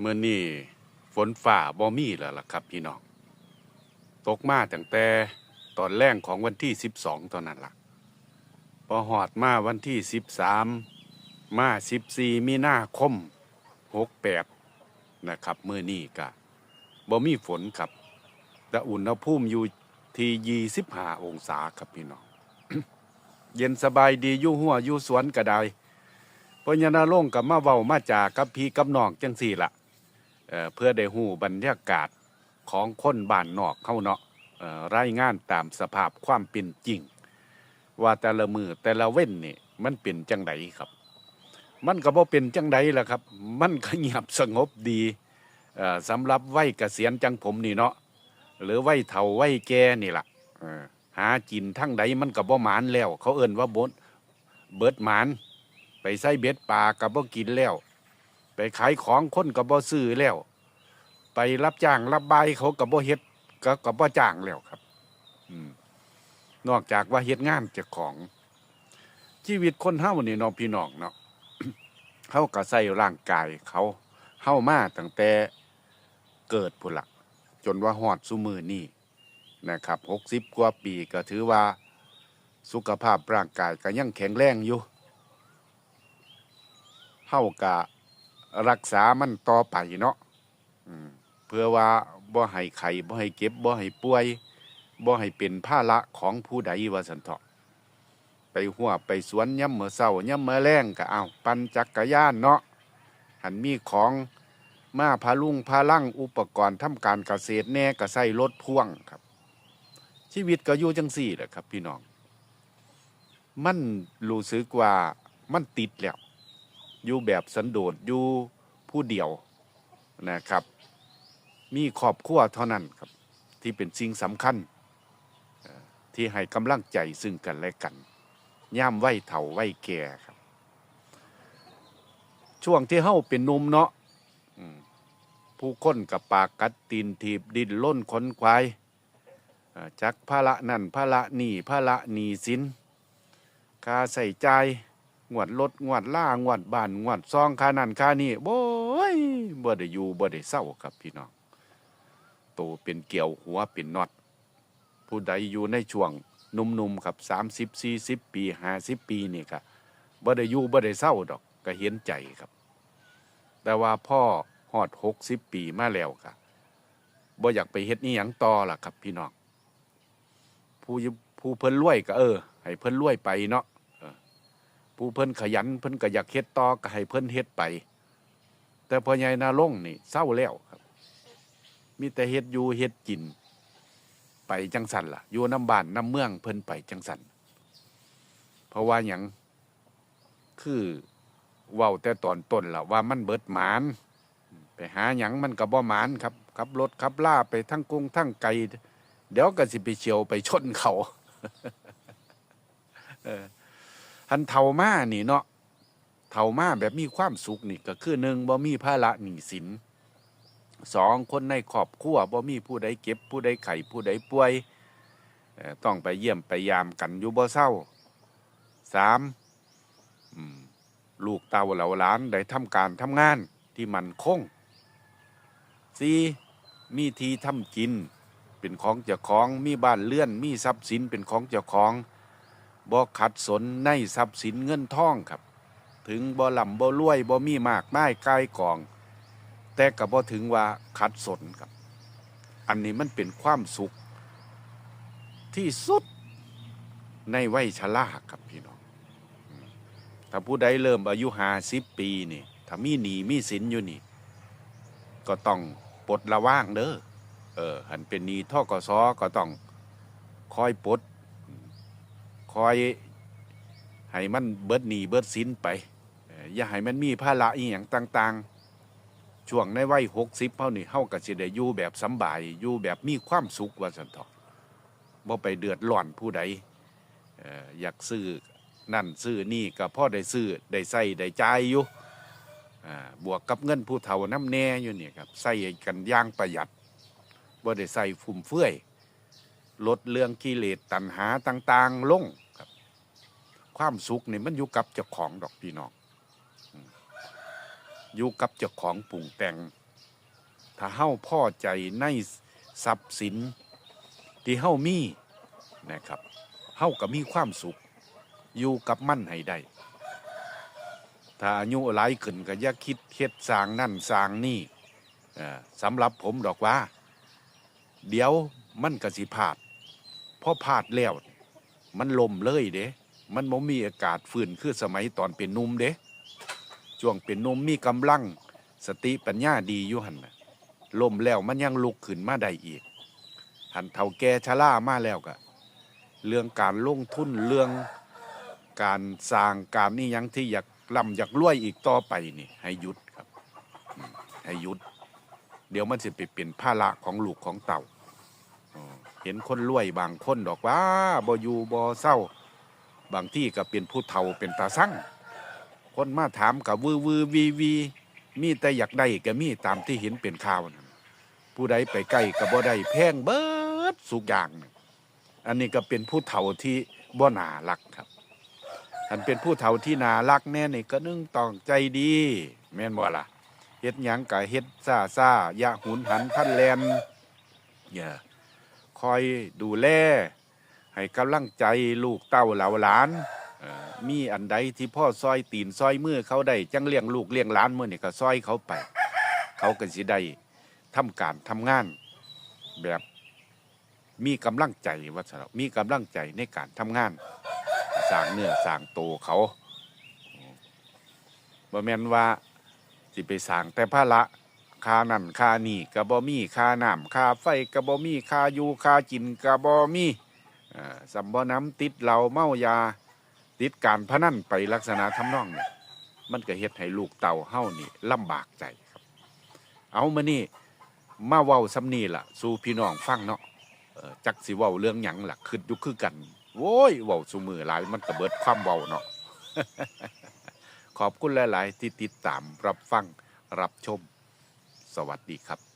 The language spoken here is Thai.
เมื่อนี่ฝนฝ่าบ่มีแล้วล่ะครับพี่น้อง ตกมาตั้งแต่ตอนแรกของวันที่สิบสองตอนนั้นล่ะ พอหอดมาวันที่สิบสามมาสิบสี่มีนาคมหกแปดนะครับเมื่อนี่กะบ่มีฝนครับแต่อุณหภูมิอยู่ที่ยี่สิบห้าองศาครับพี่น้อง เย็นสบายดีอยู่หัวอยู่สวนก็ได้พราะยานาลงกับมาเว้ามาจากับพี่กับน้องจังสี่ละเอ่อ เพื่อได้หูบรรยากาศของคนบ้านนอกเข้าเนาะรายงานตามสภาพความเป็นจริง ว่าแต่ละมือแต่ละเว้นนี่มันเป็นจังไดครับ มันก็บ่เป็นจังไดล่ะครับ มันก็เงียบสงบดีสำหรับวัยเกษียณจังผมนี่เนาะหรือวัยเฒ่าวัยแก่นี่ล่ะหากินทั้งใดมันก็บ่หมานแล้ว เขาเอิ่นว่าบดเบิดหมาน ไปใส่เบ็ดปลาก็บ่กินแล้ว ไปขายของคนก็บ่ซื้อแล้ว ไปรับจ้างรับใบเขาก็บ่เฮ็ดก็ก็บ่จ้างแล้วครับ อืมนอกจากว่าเฮ็ดงานเจ้าของ ชีวิตคนเฮานี่เนาะพี่น้องเนาะเฮาก็ใส่ร่างกายเขาเฮามาตั้งแต่เกิดพุ่นละจนว่าฮอดซุมือนี่นะครับ60กว่าปีก็ถือว่าสุขภาพร่างกายก็ยังแข็งแรงอยู่เฮาก็ รักษามันต่อไปเนาะเพื่อว่าบ่ให้ไข้บ่ให้เก็บบ่ให้ป่วยบ่ให้เป็นภาระของผู้ใดว่าสันเถาะไปหัวไปสวนย่ำเมื่อเศร้าย่ำเมื่อแรงก็เอาปั่นจักรยานเนาะหันมีของมาพาลุงพาลั่งอุปกรณ์ทำการเกษตรแน่ก็ใส่รถพ่วงครับ ชีวิตก็อยู่จังสี่แหละครับ พี่น้อง มันรู้สึกว่ามันติดแล้ว อยู่แบบสันโดษอยู่ผู้เดียวนะครับ มีครอบครัวเท่านั้นครับที่เป็นสิ่งสำคัญที่ให้กำลังใจซึ่งกันและกัน ย่ามไหวเฒ่าไหวแก่ครับ ช่วงที่เฮาเป็นหนุ่มเนาะผู้ค้นกับปากกัดตีนถีบดินล้นขนควายจักภาระละนั่นภาระละนี่ภาระหนีสินคาใส่ใจ งวดรถงวดล่างวดบ้านงวดซองค่านั่นค่านี่โอ้ยบ่ได้อยู่บ่ได้เศร้าครับพี่น้องโตเป็นเกี่ยวหัวเป็นน็อตผู้ใดอยู่ในช่วงหนุ่มๆครับสามสิบสี่สิบปีห้าสิบปีนี่ครับบ่ได้อยู่บ่ได้เศร้าดอกก็เห็นใจครับ แต่ว่าพ่อฮอดหกสิบปีมาแล้วครับบ่อยากไปเฮ็ดนี่หยังต่อล่ะครับ พี่น้องผู้ผู้เพิ่นรวยก็เออ ให้เพิ่นรวยไปเนาะ ผู้เพิ่นขยันเพิ่นก็อยากเฮ็ดต่อก็ให้เพิ่นเฮ็ดไป แต่พ่อใหญ่นาลงนี่เศร้าแล้วครับ มีแต่เฮ็ดอยู่เฮ็ดกิน ไปจังสันล่ะ อยู่น้ำบ้านน้ำเมืองเพิ่นไปจังสันเพราะว่าหยังคือเว้าแต่ตอนต้นล่ะว่ามันเบิดหมาน ไปหาหยังมันก็บ่หมานครับขับรถขับล่าไปทั้งกรุงทั้งไกลเดี๋ยวก็สิไปเฉียวไปชนเขาเออ หันเท่ามานี่เนาะเท่ามาแบบมีความสุขนี่ก็คือหนึ่งบ่มีภาระหนี้สินสองคนในครอบครัวบ่มีผู้ใดเก็บ ผู้ใดไข้ผู้ใดป่วย ต้องไปเยี่ยมไปยามกันอยู่บ่เศร้าสามลูกเต้าเหล่าหลานได้ทำการทำงานที่มันคงสี่มีทีทำกิน เป็นของเจ้าของมีบ้านเลื่อน มีทรัพย์สินเป็นของเจ้าของ บ่ขัดสนในทรัพย์สินเงินทองครับ ถึงบ่ลำบ่รวยบ่มีมากไม้กายกอง แต่ก็บ่ถึงว่าขัดสนครับ อันนี้มันเป็นความสุข ที่สุดในวัยชราครับพี่น้อง ถ้าผู้ใดเริ่มอายุห้าสิบปีนี่ถ้ามีหนีมีสินอยู่นี่ ก็ต้องปลดระว่างเด้อเออหันเป็นหนีท่อกสก็ต้องคอยปลด คอยให้มันเบิดหนีเบิดสินไป อย่าให้มันมีภาระอีหยังต่าง ๆ ช่วงในวัยหกสิบเท่านี่เฮาก็สิได้อยู่แบบสบายอยู่แบบมีความสุขว่าสันเถาะบ่ไปเดือดร้อนผู้ใดอยากซื้อนั่นซื้อนี่ก็พ่อได้ซื้อได้ใส่ได้จ่ายอยู่บวกกับเงินผู้เฒ่าน้ำแน่อยู่นี่ครับใส่กันย่างประหยัดบ่ได้ใส่ฟุ่มเฟือย ลดเรื่องกิเลสตัณหาต่าง ๆ ลงครับ ความสุขนี่มันอยู่กับเจ้าของดอกพี่น้องอยู่กับเจ้าของปรุงแต่ง ถ้าเฮาพ่อใจในทรัพย์สิน ที่เฮามีนะครับเฮาก็มีความสุข อยู่กับมั่นให้ได้ถ้าอายุหลายขึ้นก็อย่าคิดเฮ็ดสร้างนั่นสร้างนี่สำหรับผมดอกว่า เดี๋ยวมันก็สิพลาด อพลาดแล้ว มันลมเลยเด้ มันบ่มีอากาศฟื้นคือสมัยตอนเป็นนุ่มเด้ช่วงเป็นนุ่มมีกำลัง สติปัญญาดีอยู่หันน่ะลมแล้วมันยังลุกขึ้นมาได้อีก หันเฒ่าแก่ชรามาแล้วก็เรื่องการลงทุนเรื่องการสร้างการนี่ยังที่อยากล่ำอยากรวยอีกต่อไปนี่ ให้หยุดครับ ให้หยุด เดี๋ยวมันสิไปเป็นภาระของลูกของเต่า เห็นคนรวยบางคนดอกว่าบ่อยู่บ่เศร้า บางที่ก็เป็นผู้เฒ่าเป็นตาสั่งคนมาถามกับวือวือวีวี มีแต่อยากได้ก็มีตามที่เห็นเป็นข่าวผู้ใดไปใกล้ก็บ่ได้แพงเบิดสุกอย่าง อันนี้ก็เป็นผู้เฒ่าที่บ่หนารักครับอันเป็นผู้เฒ่าที่นารักแน่นี่ก็นึ่งต้องใจดี แม่นบ่ล่ะเฮ็ดหยังก็เฮ็ดซ่าซ่าย่าหุนหันพันแลนอย่า คอยดูแล ให้กำลังใจลูกเต้าเหล่าหลาน มีอันใดที่พ่อซอยตีนซอยมือเขาได้จังเลี้ยงลูกเลี้ยงหลานมือนี่ก็ซอยเขาไป เขาก็สิได้ทำการทำงานแบบมีกำลังใจว่าซะมีกำลังใจในการทำงานสร้างเนื้อสร้างโตเขาบ่แม่นว่าสิไปสร้างแต่ภาระ ค่านั่นค่านี่ก็บ่มีค่าน้ำค่าไฟก็บ่มีค่าอยู่ค่ากินก็บ่มีสัมบ่น้ำติดเหล้าเมายา ติดการพนันไปลักษณะทำนองเนี่ยมันก็เฮ็ดให้ลูกเต่าเฮานี่ลำบากใจครับ เอามานี่มาเว้าสำนี่ล่ะ สู่พี่น้องฟังเนาะจักสิเว้าเรื่องหยังล่ะคิดอยู่คือกันโว้ยเว้าซุมือหลายมันก็เบิดความเว้าเนาะขอบคุณหลาย ๆ ที่ติดตามรับฟังรับชม วัสดีครับ